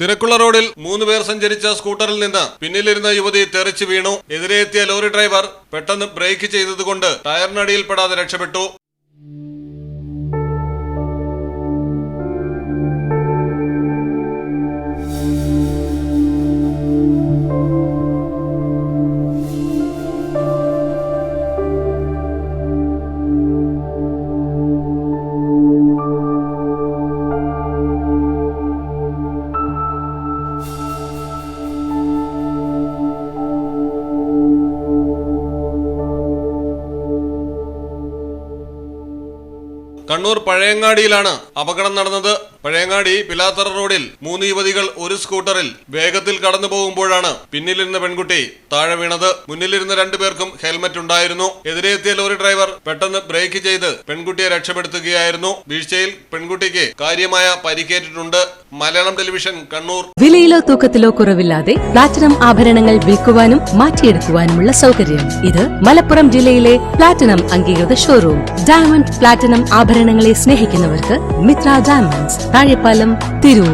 തിരക്കുള്ള റോഡിൽ മൂന്ന് പേർ സഞ്ചരിച്ച സ്കൂട്ടറിൽ നിന്ന് പിന്നിലിരുന്ന യുവതി തെറിച്ചു വീണു. എതിരെ എത്തിയ ലോറി ഡ്രൈവർ പെട്ടെന്ന് ബ്രേക്ക് ചെയ്തതുകൊണ്ട് ടയറിനടിയിൽപ്പെടാതെ രക്ഷപ്പെട്ടു. കണ്ണൂർ പഴയങ്ങാടിയിലാണ് അപകടം നടന്നത്. പഴയങ്ങാടി പിലാത്തറ റോഡിൽ മൂന്ന് യുവതികൾ ഒരു സ്കൂട്ടറിൽ വേഗത്തിൽ കടന്നു പോകുമ്പോഴാണ് പിന്നിലിരുന്ന പെൺകുട്ടി താഴെ വീണത്. മുന്നിലിരുന്ന രണ്ടുപേർക്കും ഹെൽമറ്റ് ഉണ്ടായിരുന്നു. എതിരെ എത്തിയ ലോറി ഡ്രൈവർ പെട്ടെന്ന് ബ്രേക്ക് ചെയ്ത് പെൺകുട്ടിയെ രക്ഷപ്പെടുത്തുകയായിരുന്നു. വീഴ്ചയിൽ പെൺകുട്ടിക്ക് കാര്യമായ പരിക്കേറ്റിട്ടുണ്ട്. മലയാളം ടെലിവിഷൻ കണ്ണൂർ. വിലയിലോ തൂക്കത്തിലോ കുറവില്ലാതെ പ്ലാറ്റിനം ആഭരണങ്ങൾ വിൽക്കുവാനും മാറ്റിയെടുക്കുവാനുമുള്ള സൗകര്യം. ഇത് മലപ്പുറം ജില്ലയിലെ പ്ലാറ്റിനം അംഗീകൃത ഷോറൂം ഡയമണ്ട് പ്ലാറ്റിനം ആഭരണങ്ങളെ സ്നേഹിക്കുന്നവർക്ക് മിത്ര ഡയമണ്ട്സ് താഴെപ്പാലം തിരൂർ.